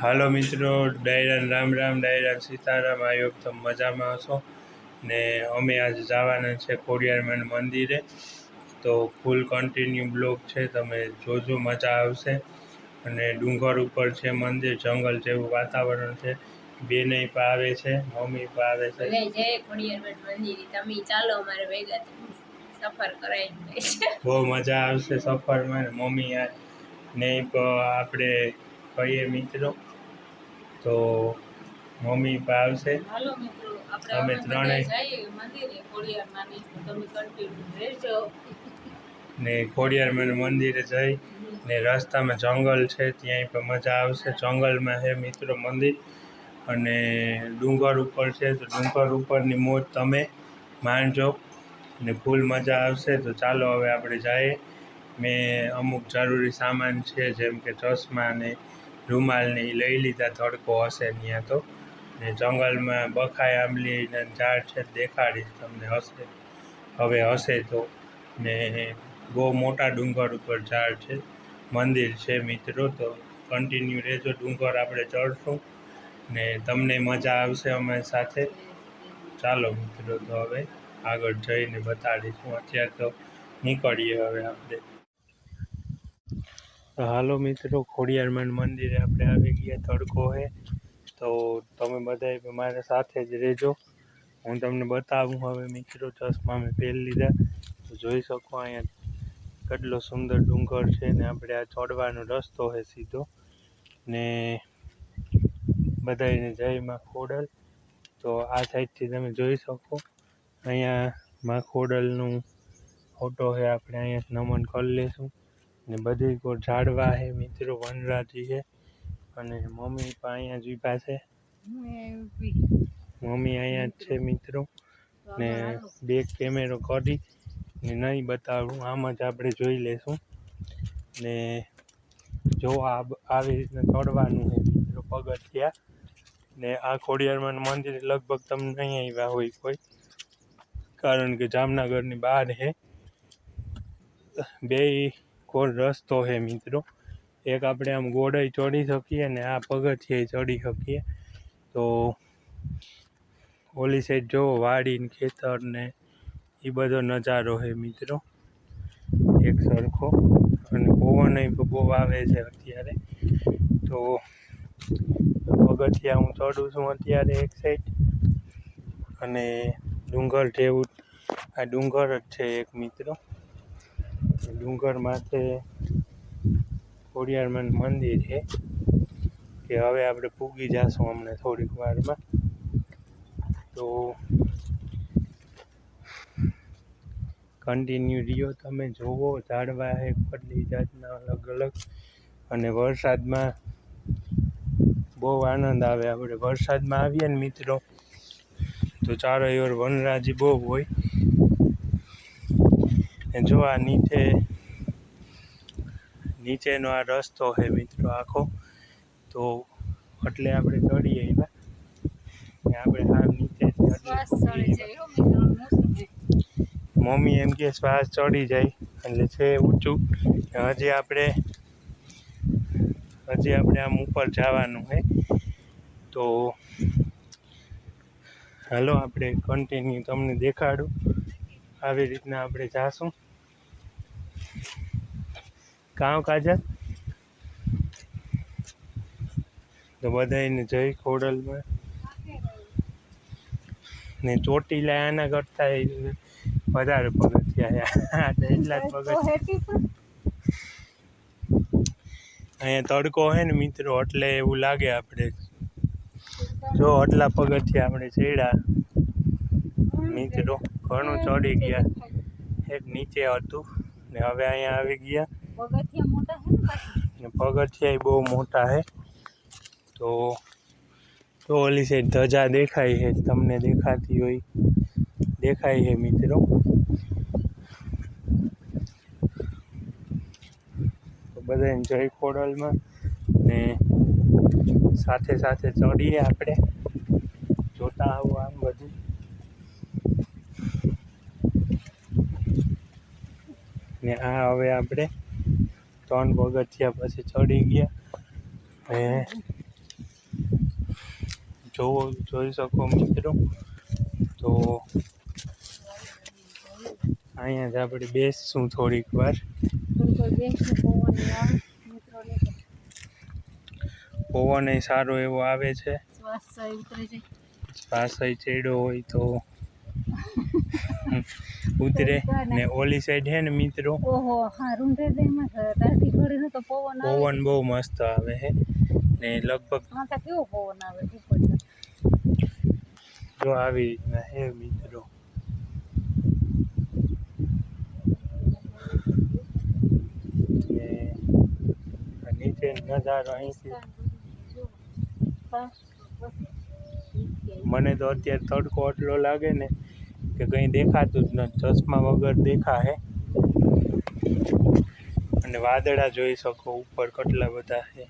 હાલો મિત્રો ડાયરાન રામ રામ ડાયરાન સીતારામ આયોગ તમે મજામાં હશો. ને અમે આજે જવાના છે ખોડિયારમાંના મંદિરે. તો ફૂલ કન્ટિન્યુ બ્લોક છે તમે જોજો મજા આવશે. અને ડુંગર ઉપર છે મંદિર જંગલ જેવું વાતાવરણ છે. બેનેય પણ આવે છે મમ્મી પણ છે. મંદિર તમે ચાલો અમારે ભેગા સફર કરાવી બહુ મજા આવશે સફરમાં મમ્મી આ ને પણ આપણે કહીએ મિત્રો તો મમ્મી પણ આવશે. અમે ત્રણેય. ને ખોડિયારમાંનું મંદિરે જઈ ને રસ્તામાં જંગલ છે ત્યાંય પણ મજા આવશે. જંગલમાં છે મિત્રો મંદિર અને ડુંગર ઉપર છે તો ડુંગર ઉપરની મોજ તમે માણજો ને ફૂલ મજા આવશે. તો ચાલો હવે આપણે જઈએ. મેં અમુક જરૂરી સામાન છે જેમ કે ચશ્મા ને રૂમાલ ને એ લઈ લીધા તડકો હશે ત્યાં તો. ને જંગલમાં બખાય આંબલીના ઝાડ છે દેખાડીશ તમને હશે. હવે હશે તો. ને બહુ મોટા ડુંગર ઉપર ઝાડ છે. મંદિર છે મિત્રો, તો કન્ટિન્યુ રહેજો, ડુંગર આપણે ચડશું. ને તમને મજા આવશે અમારી સાથે. ચાલો મિત્રો, તો હવે આગળ જઈને બતાડીશું અત્યારે તો નીકળીએ હવે આપણે. હાલો મિત્રો, ખોડિયારમાન મંદિરે આપણે આવી ગયા, તડકો છે તો તમે બધાય મારા સાથે જ રહેજો. હું તમને બતાવું હવે મિત્રો, ચશ્મા મેં પહેરી લીધા. તો જોઈ શકો અહીંયા કેટલો સુંદર ડુંગર છે ને આપણે આ ચડવાનો રસ્તો છે સીધો. ને બધાયને જય માં ખોડલ. તો આ સાઈડથી તમે જોઈ શકો. અહીંયા માં ખોડલનું ફોટો છે આપણે અહીંયા નમન કરી લેશું. ને બધી કોઈ ઝાડવા છે મિત્રો વનરાજી છે અને મમ્મી પણ અહીંયા જ ઊભા છે. મમ્મી અહીંયા જ છે, મિત્રો. ને બે કેમેરો કરી ને નહીં બતાવું, આમ જ આપણે જોઈ લેશું. ને જો આ આવી રીતના ચડવાનું છે, મિત્રો, પગથિયા. ને આ ખોડિયારમાં મંદિર લગભગ તમને નહીં આવ્યા હોય કોઈ, કારણ કે જામનગરની બહાર છે. બે કોર રસ્તો છે મિત્રો. એક આપણે આમ ગોડાઈ ચડી શકીએ ને આ પગથિયાએ ચડી શકીએ. તો ઓલી સાઈડ જો વાડી ને ખેતર ને એ બધો નજારો છે મિત્રો. એક સરખો. અને પવન બહુ આવે છે અત્યારે. તો પગથિયા હું ચડું છું અત્યારે એક સાઈડ અને ડુંગર જેવું આ ડુંગર જ છે એક મિત્રો. ડુંગર માથે ખોડિયારમાં મંદિર છે, કે હવે આપણે પૂગી જશું અમને થોડીક વારમાં. તો કન્ટિન્યુ રહ્યો, તમે જોવો ઝાડવા એક કેટલી જાતના અલગ અલગ. અને વરસાદમાં બહુ આનંદ આવે આપણે. વરસાદમાં આવીએ ને મિત્રો, તો ચારો એવર વનરાજી બહુ હોય. જો આ નીચે નીચેનો આ રસ્તો છે મિત્રો આખો તો એટલે આપણે ચડીએ એમાં આપણે આ નીચે હો. મમ્મી એમ કે શ્વાસ ચડી જાય એટલે છે ઊંચું. હજી આપણે હજી આપણે આમ ઉપર જવાનું છે. તો હાલો આપણે કન્ટિન્યુ તમને દેખાડું. આવી રીતના આપણે જાશું. કાં કાજલ? તો બધાને જય ખોડલમાં. ને ચોટીલા આના કરતા વધારે પગથિયા એટલા જ પગથિયા. અહીંયા તડકો છે ને મિત્રો એટલે એવું લાગે આપણે. જો આટલા પગથિયા આપણે ચડ્યા. મિત્રો ઘણું ચડી ગયા. એક નીચે હતું. ને હવે અહીંયા આવી ગયા. પગથિયા. બહુ મોટા છે. તો તો ઓલી સાઈડ ધજા દેખાય છે તમને દેખાતી હોય. દેખાય છે મિત્રો. તો બધાને જય ખોડલમાં ને સાથે સાથે ચડીએ આપણે. જોતા આવું આમ બધું. ને આ હવે આપણે ત્રણ પગથિયા પછી ચડી ગયા. અને જોવો જોઈ શકો મિત્રો. તો અહીંયા જ આપણે બેસશું થોડીક વાર. પવન એ સારો એવો આવે છે. શ્વાસ ચડ્યો હોય તો. ઉતરે ને ઓલી સાઈડ હે ને મિત્રો? ઓહો હા રૂંઢેમાં તારથી ઘડી તો પવન આવે. પવન બહુ મસ્ત આવે હે. ને લગભગ હા તો કેવો પવન આવે ઉપર જો આવી રીતના હે મિત્રો. ને નીચે નજારો અહીંથી. મને તો અત્યારે તડકો એટલો લાગે ને કે કંઈ દેખાતું જ નથી ચશ્મા વગર દેખાય અને વાદળા જોઈ શકો ઉપર કેટલા બધા છે.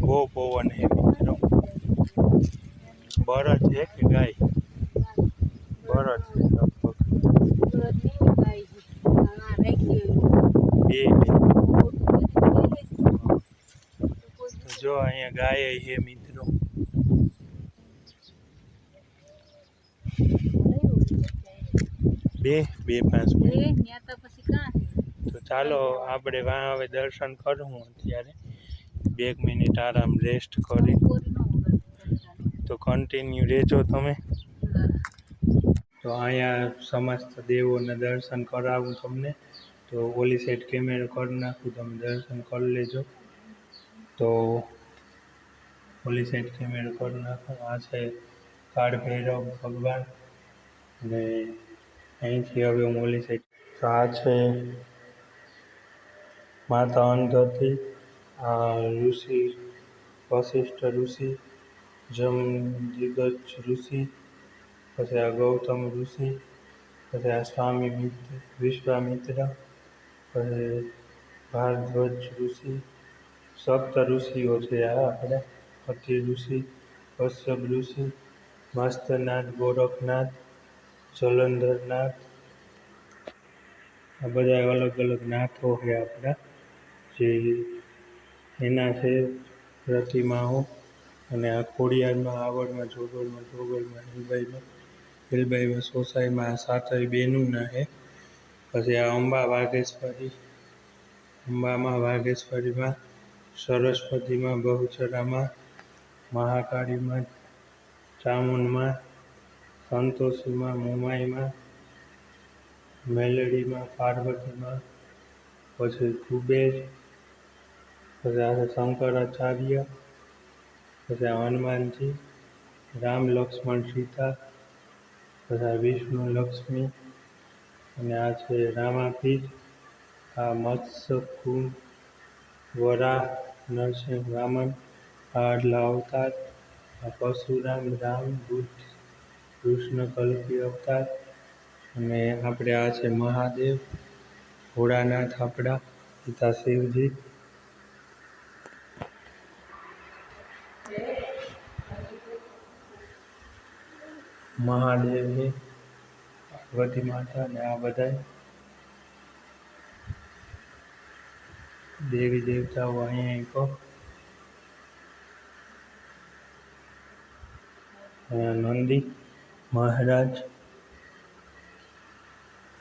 બહુ પવન છે મિત્રો. બરજ છે કે ગાય? બરજ છે લગભગ. જો અહીંયા ગાય છે મિત્રો. બે બે પાંચ મિનિટ. તો ચાલો આપણે વાં હવે દર્શન કરવું અત્યારે. બે એક મિનિટ આરામ રેસ્ટ કરી. તો કન્ટિન્યુ રહેજો તમે. તો અહીંયા સમસ્ત દેવોના દર્શન કરાવું તમને. તો ઓલી સાઈડ કેમેરો કરી નાખું તમે દર્શન કરી લેજો. તો ઓલી સાઈડ કેમેરો કરી નાખો. આ છે કાળ ભૈરવ ભગવાન. અને અહીંથી હવે હું ઓલી તો આ છે માતા અંધતી આ ઋષિ, વશિષ્ઠ ઋષિ, જમ દિગ્ગજ ઋષિ, પછી આ ગૌતમ ઋષિ, પછી આ સ્વામી મિત્ર, વિશ્વામિત્ર, પછી ભારદ્વજ ઋષિ, સપ્ત ઋષિઓ છે આ આપણે. અતિ ઋષિ કશ્યપ ઋષિ મસ્તનાથ ગોરખનાથ, જલંધરનાથ, આ બધા અલગ અલગ નાથો છે આપણા, જે એના છે, પ્રતિમાઓ, અને આ ખોડિયારમાં, આવડમાં જોગળમાં જોગળમાં હિલબાઈમાં હિલબાઈમાં સોસાઈમાં સાતય બેનું બેનુંના છે. પછી આ અંબા વાઘેશ્વરી અંબામાં વાઘેશ્વરીમાં સરસ્વતીમાં, બહુચરામાં, મહાકાળીમાં ચામુંડમાં સંતોષીમાં મોમાઈમાં મેલડીમાં, પાર્વતીમાં, પછી કુબેર, પછી આ શંકરાચાર્ય, પછી હનુમાનજી, રામ, લક્ષ્મણ, સીતા, પછી વિષ્ણુ, લક્ષ્મી અને આ છે રામાપીર આ મત્સ્ય કુંભ વરાહ, નરસિંહ વામન આટલા અવતાર પરશુરામ રામ બુદ્ધ કૃષ્ણ કલ્પી અવતાર અને આપણે આ છે મહાદેવ, ભોળાનાથ આપણા પિતા શિવજી. મહાદેવ પાર્વતી માતા અને આ બધા દેવી દેવતાઓ અહીંયા કહો નંદી મહારાજ.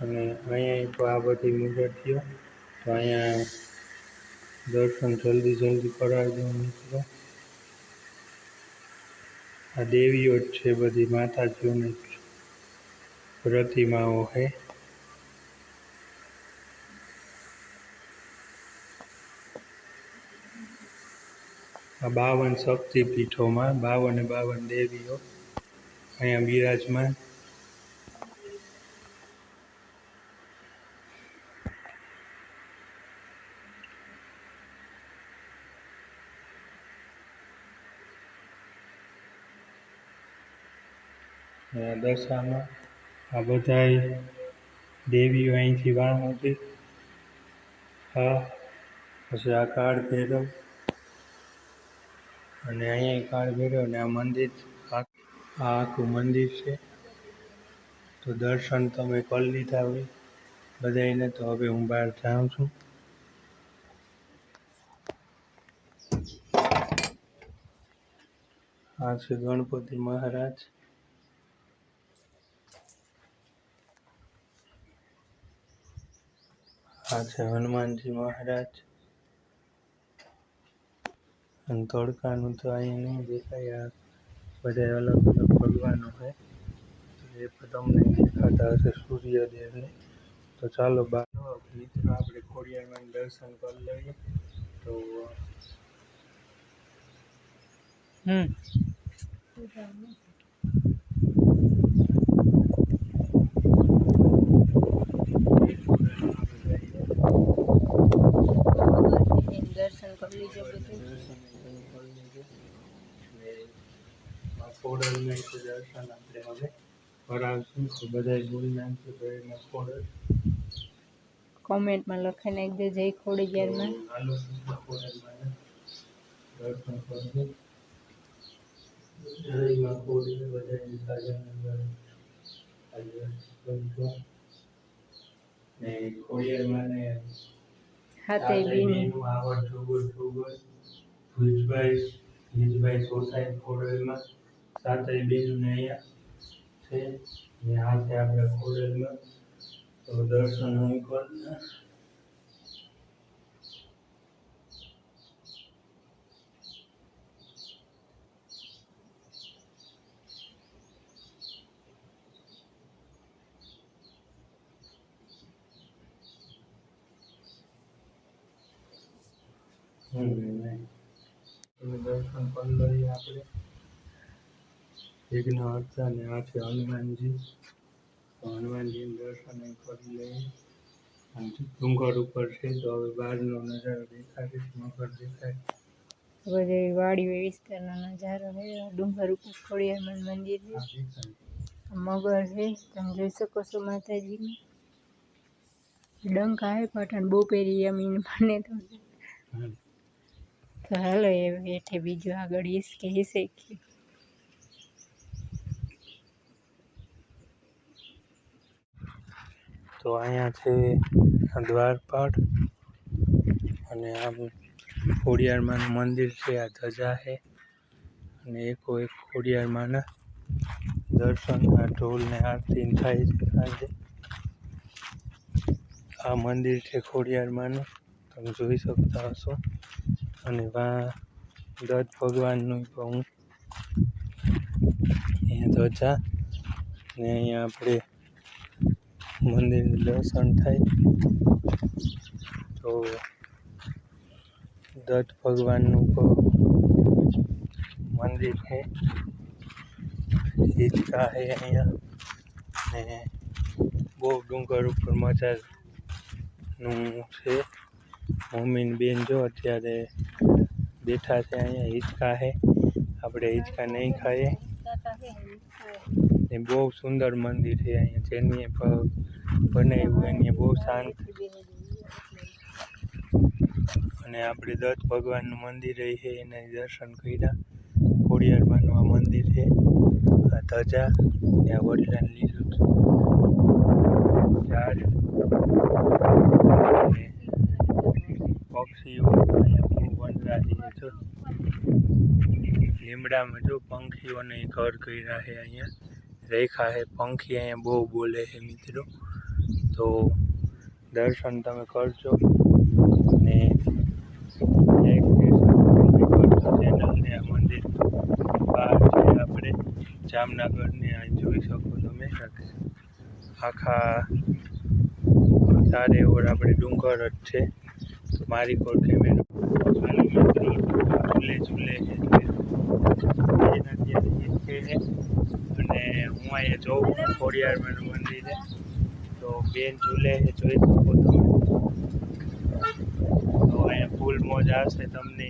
અને અહીંયા તો આ બધી મૂર્તિઓ તો અહીંયા દર્શન જલ્દી જલ્દી કરાવજો મિત્રો. આ દેવીઓ જ છે બધી, માતાજીઓની પ્રતિમાઓ છે. આ બાવન શક્તિપીઠોમાં બાવને બાવન દેવીઓ અહીંયા બિરાજમાન. દશામાં આ બધા દેવીઓ અહીંથી વાણ હતી હા, પછી આ કાળ ભેરવ. અને અહીંયા કાળ ભેરવ અને આ મંદિર. આ આખું મંદિર છે. તો દર્શન તમે મેં કરી લીધા હોય બધાને તો હવે હું બહાર જાઉં છું. આ છે ગણપતિ મહારાજ. આ છે હનુમાનજી મહારાજ. અને તડકાનું તો અહીંયા નહીં દેખાય આ. બધા અલગ અલગ ભગવાનો છે. એ પણ તમને દેખાતા હશે સૂર્યદેવને. તો ચાલો બા મિત્રો આપણે ખોડિયારમાં દર્શન કરી લઈએ. તો હમ દર્શન કરી લીજો બધું ખોડલના છે દર્શન આપણે હવે કરાવશું તો બધા બોલી નાખશું તો એમાં ખોડલ કોમેન્ટમાં લખી નાખજો જય ખોડિયારમાં હાલો ખોડિયારમાં હાથે બીન આવડ જોગર જોગર ભુજભાઈ ભુજભાઈ સોસાઈ ખોડલમાં સાતે બેનું ને અહીંયા છે. ને આ છે આપણે ખોડલમાં તો દર્શન હું કરી હમ નહીં તમે દર્શન કરી લઈએ આપણે યજ્ઞ હતા અને આ છે હનુમાનજી તો હનુમાનજીનું દર્શન કરી લઈએ અને ડુંગર ઉપર છે તો હવે બહારનો નજારો દેખાશે મગર દેખાય બધે વાડી વિસ્તારનો નજારો છે ડુંગર ઉપર ખોડિયારમાં મંદિર છે. મગર છે તમે જોઈ શકો છો માતાજીને. ડંકા હે પઠાણ બહુ પહેરી અમીન મને તો. તો હાલો એ હેઠે બીજું આગળ કે હિસકે તો અહીંયા છે દ્વારપાળ અને આમ ખોડિયારમાંનું મંદિર છે, આ ધજા છે અને એકો એક ખોડિયારમાંના દર્શન, આ ઢોલને આરતી થાય છે સાંજે આ મંદિર છે ખોડિયારમાંનું તમે જોઈ શકતા હશો. અને વા દત્ત ભગવાનનું પણ અહીંયા ધજા ને અહીંયા આપણે મંદિરનું દર્શન થાય. તો દત્ત ભગવાનનું મંદિર છે. હિંચકા છે અહીંયા. ને બહુ ડુંગર ઉપર મજાનું છે. મમ્મીને બેન જો અત્યારે બેઠા છે અહીંયા, હિચકા છે. આપણે હિંચકા નહીં ખાઈએ. ને બહુ સુંદર મંદિર છે અહીંયા. જેની બનાવ્યું અહીંયા બહુ શાંત. અને આપણે દત્ત ભગવાનનું મંદિર છે, એને દર્શન કર્યા. ખોડિયારમાંનું આ મંદિર છે, આ ધજા ને આ વડલાને લીધું ઝાડ પક્ષીઓ વનરાજી જો. લીમડામાં જો પંખીઓને ઘર કર્યા છે, અહીંયા. રેખા છે, પંખી અહીંયા બહુ બોલે છે, મિત્રો. તો દર્શન તમે કરજો. અને ચેનલને આ મંદિર બહાર છે આપણે. જામનગરને આ જોઈ શકો તમે. આખા ચારે ઓર આપણે ડુંગર જ છે. મારી કોર કેમેરો ઝૂલે છે. અને હું અહીંયા જોઉં ખોડિયારમાંનું મંદિર તો બેન ઝૂલે છે જોઈ શકો તમે. તો અહીંયા ફૂલ મોજા હશે તમને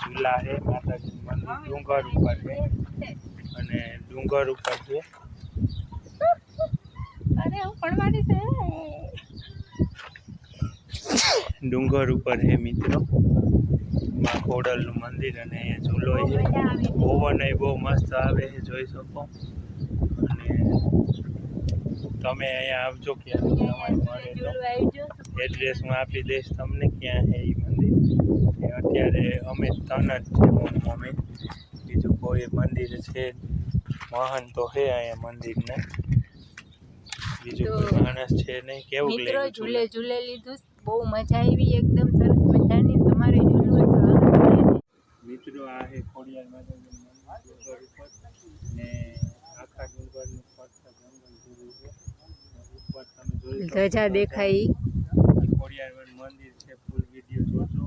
ઝૂલા છે માતાજી મંદિર ડુંગર ઉપર છે. અને ડુંગર ઉપર છે. અરે હું પડવાની છે. ડુંગર ઉપર છે મિત્રો. માં ખોડલનું મંદિર અને અહીંયા ઝૂલો છે. પવન એ બહુ મસ્ત આવે છે જોઈ શકો. તમે અહીંયા આવજો ક્યાં તમારે મળે તો. એડ્રેસ હું આપી દઈશ તમને ક્યાં છે એ મંદિર. અત્યારે અમે તન જ છે મમ્મી બીજું કોઈ મંદિર છે. મહાન તો છે અહીંયા મંદિરને. બીજું કોઈ માણસ છે નહીં. કેવું મિત્રો લાગ્યું ઝૂલે ઝૂલે લીધું. બહુ મજા આવી એકદમ સરસ મજાની. તમારે ઝૂલવું તો ને. મિત્રો આ છે ખોડિયાર મંદિર. ને આખા ડુંગરનું ફરતા જંગલ જેવું છે ને ઉપર તમે જોઈ શકો ધજા છો દેખાય ઈ. આ મંદિર છે ફૂલ વીડિયો જોજો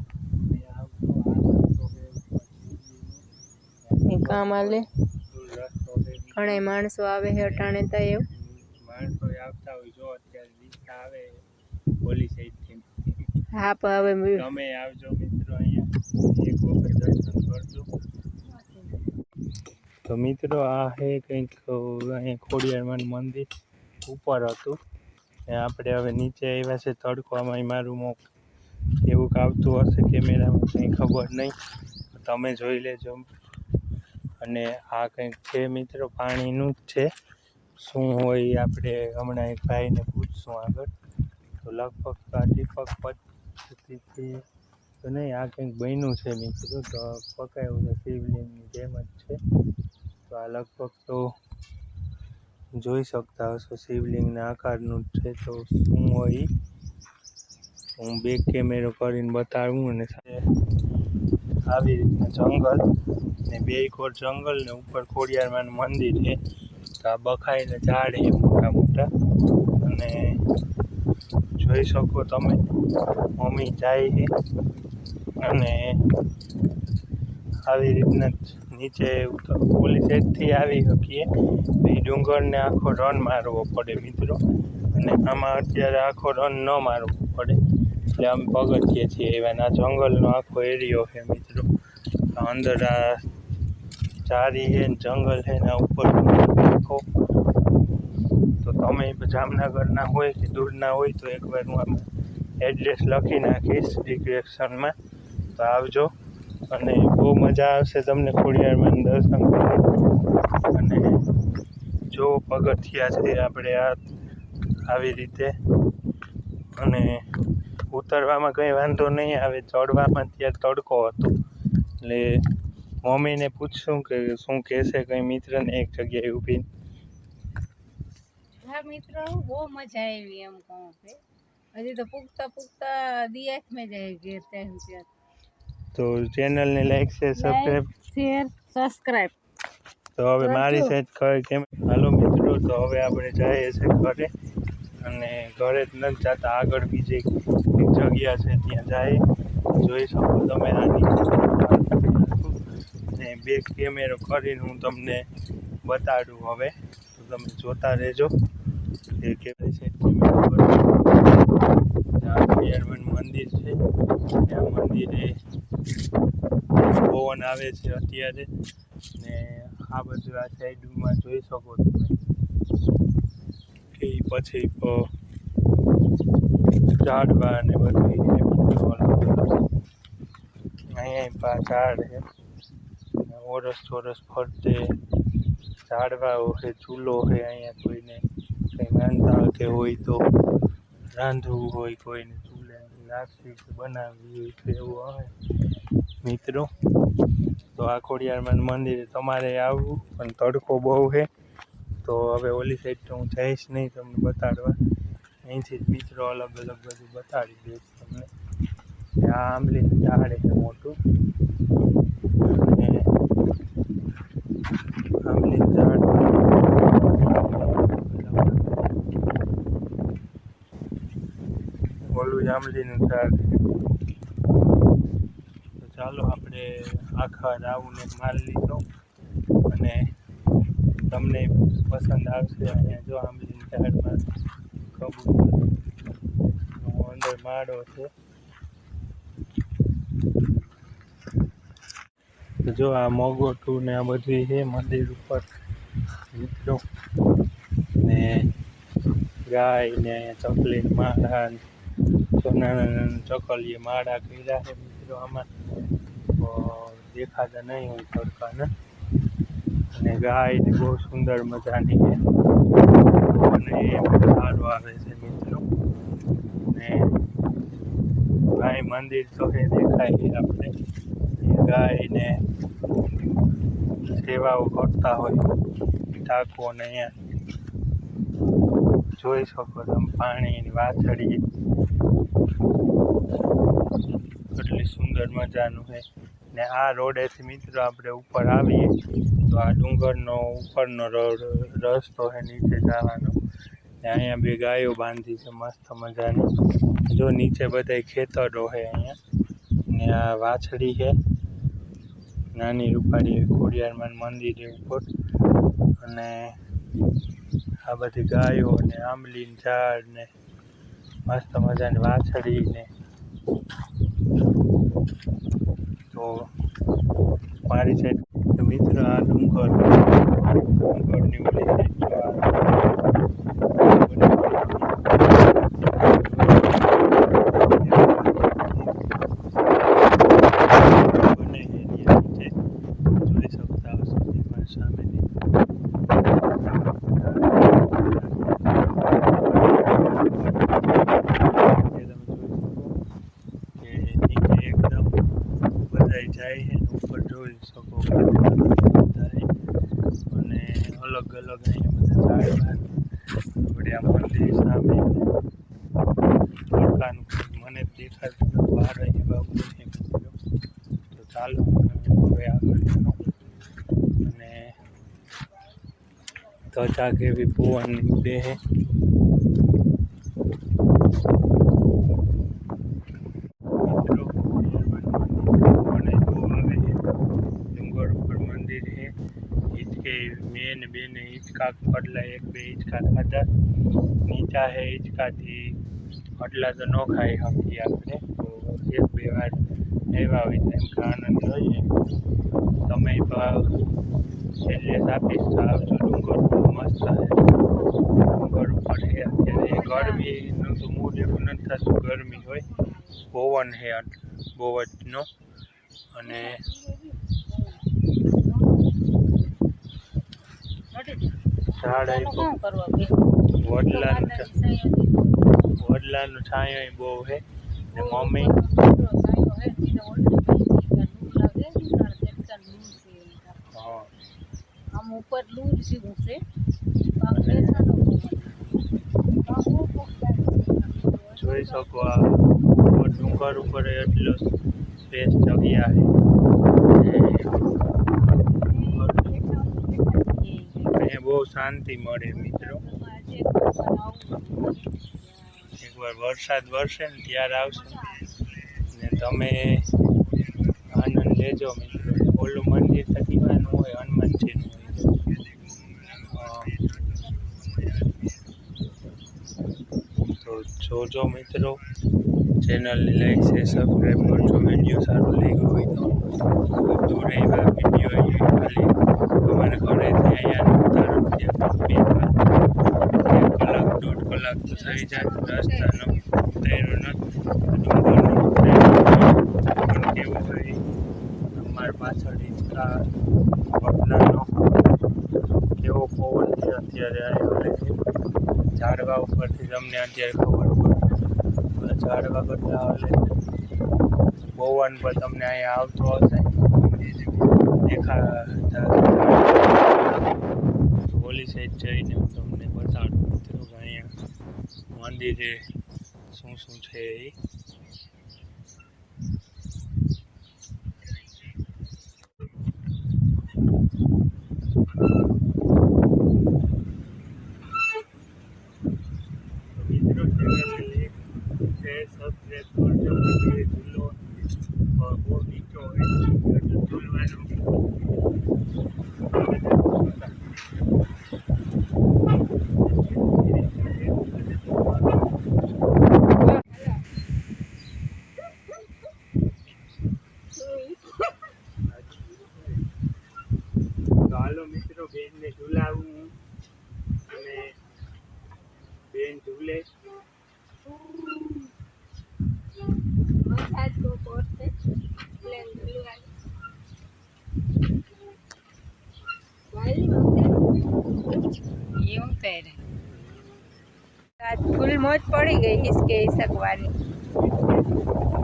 કામ આલે. ઘણા માણસો આવે છે અટાણે તા એવું. માણસો આવતા હોય જો અત્યારે રીક્ષા આવે પોલીસ સાઈડથી હા પણ હવે તમે આવજો મિત્રો અહીંયા એક વખત દર્શન કરજો તો મિત્રો, આ છે કંઈક અહીંયા ખોડિયારમાં મંદિર ઉપર હતું. આપણે હવે નીચે આવ્યા છે તડકોમાં મારું મોક એવું આવતું હશે કેમેરામાં, કંઈ ખબર નહીં. તમે જોઈ લેજો. અને આ કંઈક છે મિત્રો, પાણીનું જ છે. શું હોય આપણે હમણાં એક ભાઈને પૂછશું આગળ. તો લગભગ દીપક પદ્ધતિથી તો નહીં, આ કંઈક બન્યું છે મિત્રો. તો પકાયું છે શિવલિંગની જેમ જ છે. તો આ લગભગ તો જોઈ શકતા હશો. શિવલિંગના આકારનું છે તો શું હોય? હું બે કેમેરો કરીને બતાવું અને આવી રીતના જંગલ ને બે કોર જંગલ ને ઉપર ખોડિયારમાંનું મંદિર છે. તો આ બખાઈને ઝાડ છે મોટા મોટા. અને જોઈ શકો તમે, મમ્મી જાય છે. અને આવી રીતના જ નીચે પોલીસ સાઈડથી આવી શકીએ. એ ડુંગરને આખો રન મારવો પડે મિત્રો. અને આમાં અત્યારે આખો રન ન મારવો પડે. એટલે આમ પગથીએ છીએ એવાના જંગલનો આખો એરિયો છે મિત્રો. અંદર આ ચારી છે જંગલ છે એના ઉપર આખો. તો તમે જામનગરના હોય કે દૂરના હોય તો એકવાર હું આમાં એડ્રેસ લખી નાખીશ ડિસ્ક્રિપ્શનમાં તો આવજો. અને બહુ મજા આવશે તમને ખોડિયારમાં દર્શન અને જો પગથિયા છે આપણે આ આવી રીતે. અને ઉતરવામાં કંઈ વાંધો નહીં આવે ચડવામાં ત્યાં તડકો હતો. એટલે મમ્મીને પૂછશું કે શું કહેશે કંઈ મિત્રને એક જગ્યાએ ઊભી. હા મિત્રો, બહુ મજા આવી એમ કહું હજી તો પૂગતા પૂગતા દિયાસ મેં જાય ઘેર ત્યાં. તો ચેનલને લાઈક છે સબસ્ક્રાઇબ શેર સબસ્ક્રાઈબ તો હવે મારી સાઈડ કઈ કેમ? હાલો મિત્રો તો હવે આપણે જઈએ છે ઘરે. અને ઘરે જ નથી જતા આગળ બીજી એક જગ્યા છે ત્યાં જાય. જોઈ શકો તમે આની. ને બેક કેમેરો કરીને હું તમને બતાડું હવે. તો તમે જોતા રહેજો. એ કેવી સાઈડ કેમેરો મંદિર છે. ત્યાં મંદિરે પવન આવે છે અત્યારે. ને આ બધું આ સાઈડમાં જોઈ શકો તમે. કે પછી ઝાડવા ને બધું. અહીંયા પા ઝાડ છે. ઓરસ ચોરસ ફરતે ઝાડવાઓ છે ચૂલો છે અહીંયા કોઈને કંઈ માનતા કે હોય તો રાંધવું હોય કોઈને. કે બનાવવી તો એવું આવે. મિત્રો, તો આ ખોડિયારમાં મંદિરે તમારે આવવું, પણ તડકો બહુ છે. તો હવે ઓલી સાઈડ તો હું જઈશ નહીં તમને બતાડવા. અહીંથી જ મિત્રો અલગ અલગ બધું બતાડી દઈશ તમને. આ આંબલી ઝાડ છે મોટું અને આંબલીનું ઝાડ ઓલું જાંબલીનું શાક. તો ચાલો આપણે આખા રાવને મારી લીધો અને તમને પસંદ આવશે અહીંયા જો આંબલીની ઝાડમાં અંદર માળો છે. જો આ મોગોટું ને આ બધું છે મંદિર ઉપર. મિત્રો ને ગાય ને ચપલી માળા ને તો નાના નાના ચકલીએ માળા કર્યા છે મિત્રો આમાં. દેખાતા નહીં હોય તડકાને. અને ગાય ને બહુ સુંદર મજાની છે. અને સારું આવે છે મિત્રો. ને ગાય મંદિર તો એ દેખાય છે આપણે. ગાયને સેવાઓ કરતા હોય. ટાંકુઓને અહીંયા. જોઈ શકો તમે પાણીની વાછડી. કેટલી સુંદર મજાનું છે. ને આ રોડેથી મિત્રો આપણે ઉપર આવીએ, તો આ ડુંગરનો ઉપરનો રોડ રસ્તો છે, નીચે જવાનો. ને અહીંયા બે ગાયો બાંધી છે, મસ્ત મજાની. જો નીચે બધાય ખેતરો છે અહીંયા. ને આ વાછડી છે. નાની રૂપાળી ખોડિયારમાં મંદિરે ઉપર. અને આ બધી ગાયો ને આંબલીન ઝાડ ને મસ્ત મજાની વાછડી ને. તો મારી સાઈડ મિત્ર આ ડુંગર ડુંગરની ઓલી સાઈડ બને એરિયા છે જોઈ શકતા હશો તમારી સામેની જે તમે જોઈ શકો કે નીચે એકદમ બધાય જાય છે ને ઉપર જોઈ શકો બધાય અને અલગ અલગ અહીંયા બધા ઝાડવા આપણે આ મંદિર સામે તડકાનું મને જ દેખાતું નથી. બહાર અહીં બાબુ છે મિત્રો. તો ચાલો હવે આગળ જાઓ. અને ત્વચા કેવી પવનની ઉડે છે મિત્રો મને બહુ આવે છે ડુંગર ઉપર મંદિર છે હિંચકે મેન બેને હિંચકા પડલા એક બે હિંચકા ખાધા નીચા છે હિંચકાથી આટલા તો ન ખાઈ શકીએ આપણે તો એક બે વાર આવ્યા હોય તો એમ કે આનંદ લઈએ તમે ભાવ છેલ્લે આપીશ તો આવજો ડુંગર બહુ મસ્ત ડુંગર ઉપર છે અત્યારે. ગરમીનું તો મૂડ એવું નથી થતું ગરમી હોય. પવન છે બહુ જનો અને ઝાડ આપ્યું વડલાનું વડલાનું છાંયો બહુ છે. ને મમ્મી હા આમ ઉપર લૂર જેવું છે. જોઈ શકો આ ડુંગર ઉપર એટલો સ્પેસ જગ્યા છે. બહુ શાંતિ મળે મિત્રો. એકવાર વરસાદ વરસે ને ત્યારે આવશે. ને તમે આનંદ લેજો મિત્રો. ઓલું મંદિર થતી હોય, હનુમાનજીનું હોય તો જોજો મિત્રો. ચેનલને લાઈક છે સબસ્ક્રાઈબ કરજો. વીડિયો સારો લાગ્યો હોય તો દૂર એવા વીડિયો ખાલી. અમારે ઘરે અહીંયા ઉતારો કલાક દોઢ કલાક તો થઈ જાય. રસ્તાનો તૈરો નથી. કેવું કેવો પવન છે, અત્યારે ઝાડવા ઉપરથી તમને અત્યારે ઝાડવા બધા હાલે પવન પર તમને અહીંયા આવતો હશે. દેખા ઓલી સાઈડ જઈને હું તમને બતાડું. મિત્રો અહીંયા મંદિરે શું શું છે એ મિત્રો ચેનલને છે સબસ્ક્રાઈબ કરજો મંદિરે ઝૂલો અ, બહુ નીચો હોય એટલે ઝૂલવાનું તો હાલો મિત્રો બેનને ઝુલાવું હું અને બેન ઝૂલે એવું ત્યારે આજ ફૂલ મોજ પડી ગઈ હિસકે હિસકવાની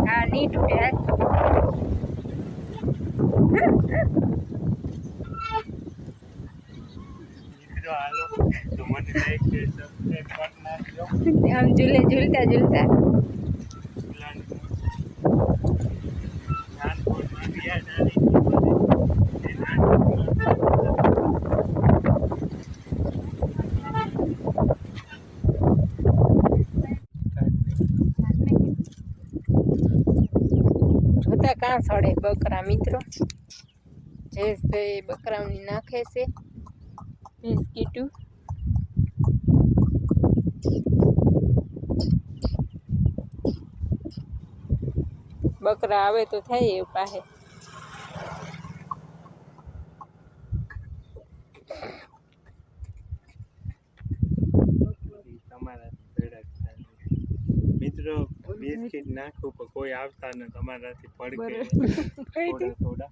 હા ની તૂટે આમ ઝૂલે ઝૂલતા ઝૂલતા નાનપણમાં ગયા નાની ઉંમરે, એ નાનપણમાં જોતા કાં સડે બકરા મિત્રો. જયેશભાઈ બકરાઓની નાખે છે. બિસ્કીટું. બકરા આવે તો થાય એ પાસે ઈ તમારાથી ભેળા જ થાય. મિત્રો બિસ્કિટ નાખું પણ કોઈ આવતા ને તમારાથી પડકે. થોડા થોડા.